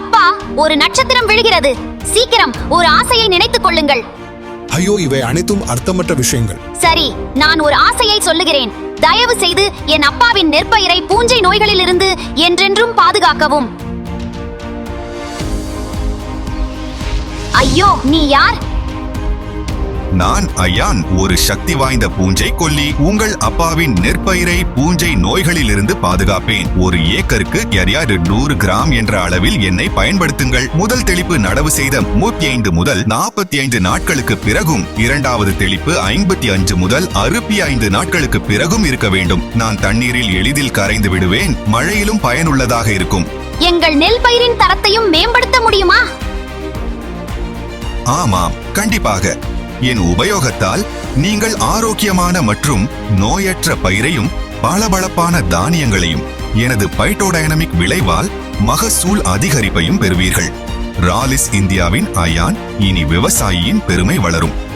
அப்பா ஒரு நட்சத்திரம் விழுகிறது. சீக்கிரம் ஒரு ஆசையை நினைத்துக் கொள்ளுங்கள். ஐயோ இவை அனைத்தும் அர்த்தமற்ற விஷயங்கள். சரி நான் ஒரு ஆசையை சொல்லுகிறேன். தயவு செய்து என் அப்பாவின் நெற்பயிரை பூஞ்சை நோய்களிலிருந்து என்றென்றும் பாதுகாக்கவும். ஐயோ நீ யார்? நான் அயான் ஒரு சக்தி வாய்ந்த பூஞ்சை கொல்லி உங்கள் அப்பாவின் நெற்பயிரை பூஞ்சை நோய்களிலிருந்து பாதுகாப்பேன். ஒரு ஏக்கருக்கு எரியாறு நூறு கிராம் என்ற அளவில் என்னை பயன்படுத்துங்கள். முதல் தெளிப்பு நடவு செய்த முப்பத்தி ஐந்து முதல் நாற்பத்தி ஐந்து நாட்களுக்கு பிறகும் இரண்டாவது தெளிப்பு ஐம்பத்தி அஞ்சு முதல் அறுபத்தி ஐந்து நாட்களுக்கு பிறகும் இருக்க வேண்டும். நான் தண்ணீரில் எளிதில் கரைந்து விடுவேன். மழையிலும் பயனுள்ளதாக இருக்கும். எங்கள் நெல் பயிரின் தரத்தையும் மேம்படுத்த முடியுமா? ஆமாம் கண்டிப்பாக. என் உபயோகத்தால் நீங்கள் ஆரோக்கியமான மற்றும் நோயற்ற பயிரையும் பளபளப்பான தானியங்களையும் எனது பைட்டோடைனமிக் விளைவால் மகசூல் அதிகரிப்பையும் பெறுவீர்கள். ராலிஸ் இந்தியாவின் அயான் இனி விவசாயியின் பெருமை வளரும்.